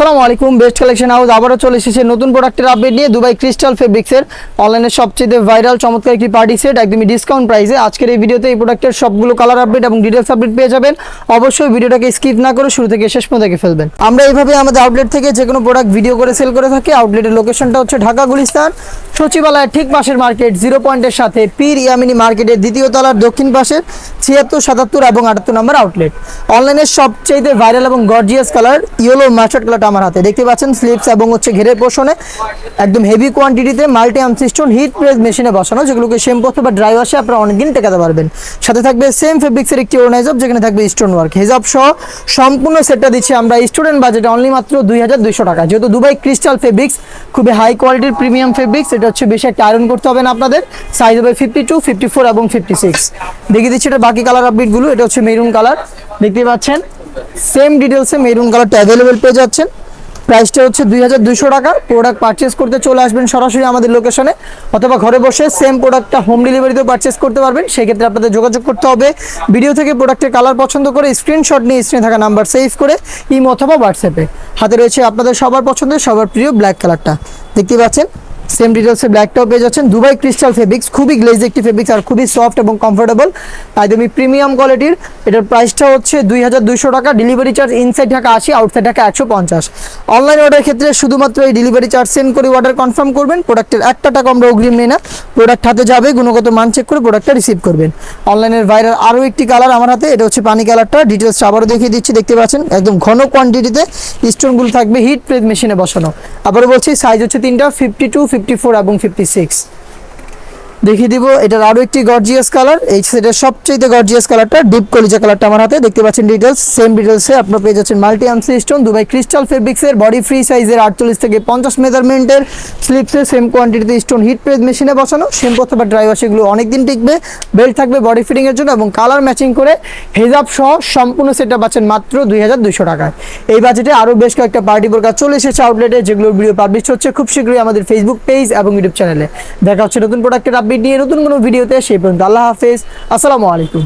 আসসালামু আলাইকুম best collection house আবারও চলে এসেছে নতুন প্রোডাক্টের আপডেট নিয়ে দুবাই ক্রিস্টাল ফেব্রিক্সের অনলাইনে সবচেয়ে ভাইরাল চমৎকার একটি পার্টি সেট একদমই ডিসকাউন্ট প্রাইসে আজকের এই ভিডিওতে এই প্রোডাক্টের সবগুলো কালার আপডেট এবং ডিটেলস আপডেট পেয়ে যাবেন। অবশ্যই ভিডিওটাকে স্কিপ না করে শুরু থেকে শেষ পর্যন্ত দেখে ফেলবেন। আমরা এইভাবে আমাদের আউটলেট থেকে যে কোনো প্রোডাক্ট ভিডিও করে সেল করে থাকি। আউটলেটের লোকেশনটা হচ্ছে ঢাকা, গুলিস্তান। সচিবালয়ের ঠিক পাশের মার্কেট, জিরো পয়েন্টের সাথে পীর ইয়ামিনী মার্কেটের দ্বিতীয় তলার দক্ষিণ পাশে ছিয়াত্তর, সাতাত্তর এবং আটাত্তর নম্বর আউটলেট অনলাইনের সবচেয়ে ভাইরাল এবং গর্জিয়াস কালার ইয়েলো মাস্টার্ড কালারটা আমার হাতে। দেখতে পাচ্ছেন স্লিপস এবং হচ্ছে ঘেরের পোষণে একদম হেভি কোয়ান্টিটিতে মাল্টি আমসিস্টোন হিট প্রেস মেশিনে বসানো, যেগুলোকে সেম শ্যাম্পু অথবা ড্রাই ওয়াশে আপনারা অনেকদিন টেকাতে পারবেন। সাথে থাকবে সেম ফেব্রিক্সের একটি অর্গানাইজার যেখানে থাকবে স্টোন ওয়ার্ক হেজাব সহ সম্পূর্ণ সেটটা দিচ্ছি আমরা। স্টুডেন্ট বাজেটে অনলি মাত্র দুই হাজার দুইশো টাকা। যেহেতু দুবাই ক্রিস্টাল ফেব্রিক্স খুবই হাই কোয়ালিটির প্রিমিয়াম ফেব্রিক্স এটা হচ্ছে বেশি একটা আয়রন করতে হবে না আপনাদের। সাইজ হবে ফিফটি টু ফিফটি ফোর এবং ফিফটি সিক্স দেখিয়ে দিচ্ছি এটা বাকি কালার আপডেটগুলো এটা হচ্ছে মেরুন কালার দেখতে পাচ্ছেন? সেম ডিটেলসে মেরুন কালারটা অ্যাভেলেবেল পেয়ে যাচ্ছেন। প্রাইসটা হচ্ছে দুই হাজার দুশো টাকা। প্রোডাক্ট পারচেস করতে চলে আসবেন সরাসরি আমাদের লোকেশনে অথবা ঘরে বসে সেম প্রোডাক্টটা হোম ডেলিভারিতেও পারচেস করতে পারবেন। সেক্ষেত্রে আপনাদের যোগাযোগ করতে হবে। ভিডিও থেকে প্রোডাক্টের কালার পছন্দ করে স্ক্রিনশট নিয়ে স্ক্রিনে থাকা নাম্বার সেভ করে ইমো অথবা হোয়াটসঅ্যাপে হাতে রয়েছে আপনাদের সবার পছন্দের, সবার প্রিয় ব্ল্যাক কালারটা দেখতে পাচ্ছেন? সেম ডিটেলসে ব্ল্যাকটাও পেয়ে যাচ্ছেন। দুবাই ক্রিস্টাল ফেব্রিক্স খুবই গ্লেজ একটি ফেব্রিক্স আর খুবই সফট এবং কমফোর্টেবল একদমই প্রিমিয়াম কোয়ালিটির এটার প্রাইসটা হচ্ছে দুই হাজার দুইশো টাকা। ডেলিভারি চার্জ ইনসাইড ঢাকা আশি আউটসাইড ঢাকা একশো পঞ্চাশ। অনলাইন অর্ডার ক্ষেত্রে শুধুমাত্র এই ডেলিভারি চার্জ সেন্ড করে অর্ডার কনফার্ম করবেন। প্রোডাক্টের একটা টাকা আমরা অগ্রিম নিই না। প্রোডাক্ট হাতে যাবে, গুণগত মান চেক করে প্রোডাক্টটা রিসিভ করবেন। অনলাইনের ভাইরাল আরও একটি কালার আমার হাতে, এটা হচ্ছে পানি কালারটা ডিটেলসটা আবারও দেখিয়ে দিচ্ছি, দেখতে পাচ্ছেন? একদম ঘন কোয়ান্টিটিতে স্টোনগুলো থাকবে হিট প্রেস মেশিনে বসানো। আবারও বলছি সাইজ হচ্ছে তিনটা ফিফটি টু ফিফটি ফোর এবং ফিফটি সিক্স। দেখিয়ে দিব, এটার আরও একটি গর্জিয়াস কালার এই সেটের সবচেয়ে গর্জিয়াস কালারটা ডিপ কলিজা কালারটা আমার হাতে। দেখতে পাচ্ছেন ডিটেলস সেম ডিটেলসে আপনারা পেয়ে যাচ্ছেন মাল্টি আমসি স্টোন দুবাই ক্রিস্টাল ফেব্রিক্সের বডি ফ্রি সাইজের আটচল্লিশ থেকে পঞ্চাশ মেজারমেন্টের স্লিপসে সেম কোয়ান্টিটিতে স্টোন হিট প্রেস মেশিনে বসানো। শ্যাম্পু অথবা ড্রাই ওয়াশ এগুলো অনেকদিন টিকবে। বেল্ট থাকবে বডি ফিটিং এর জন্য এবং কালার ম্যাচিং করে হেজাব সহ সম্পূর্ণ সেটটা পাচ্ছেন মাত্র দুই হাজার দুইশো টাকায়। এই বাজেটে আরও বেশ কয়েকটা পার্টি বোরকা চলে এসেছে আউটলেটে যেগুলোর ভিডিও পাবলিশ হচ্ছে। খুব শীঘ্রই আমাদের ফেসবুক পেজ এবং ইউটিউব চ্যানেলে দেখা হচ্ছে নতুন প্রোডাক্টের আপডেট নিয়ে নতুন কোনো ভিডিওতে সেই পর্যন্ত। আল্লাহ হাফেজ। আসসালামু আলাইকুম।